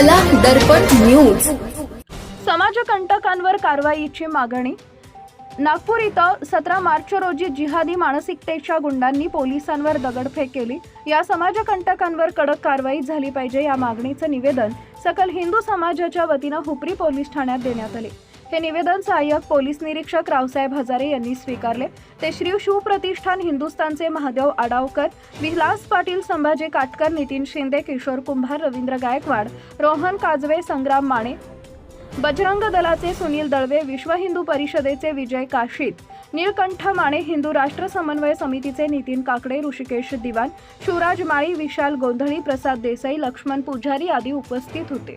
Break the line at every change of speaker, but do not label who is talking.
कला दर्पण न्यूज
समाजकंटकांवर कारवाईची मागणी? नागपूर इथं सतरा मार्च रोजी जिहादी मानसिकतेच्या गुंडांनी पोलिसांवर दगडफेक केली. या समाजकंटकांवर कडक कारवाई झाली पाहिजे या मागणीचं निवेदन सकल हिंदू समाजाच्या वतीनं हुपरी पोलीस ठाण्यात देण्यात आले. हे निवेदन सहाय्यक पोलीस निरीक्षक रावसाहेब हजारे यांनी स्वीकारले. ते श्री शिवप्रतिष्ठान हिंदुस्थानचे महादेव आडावकर विलास पाटील संभाजी काटकर नितीन शिंदे किशोर कुंभार रवींद्र गायकवाड रोहन काजवे संग्राम माने बजरंग दलाचे सुनील दळवे विश्व हिंदू परिषदेचे विजय काशीत नीळकंठ माने हिंदू राष्ट्र समन्वय समितीचे नितीन काकडे ऋषिकेश दिवाण शिवराज माळी विशाल गोंधळी प्रसाद देसाई लक्ष्मण पुजारी आदी उपस्थित होते.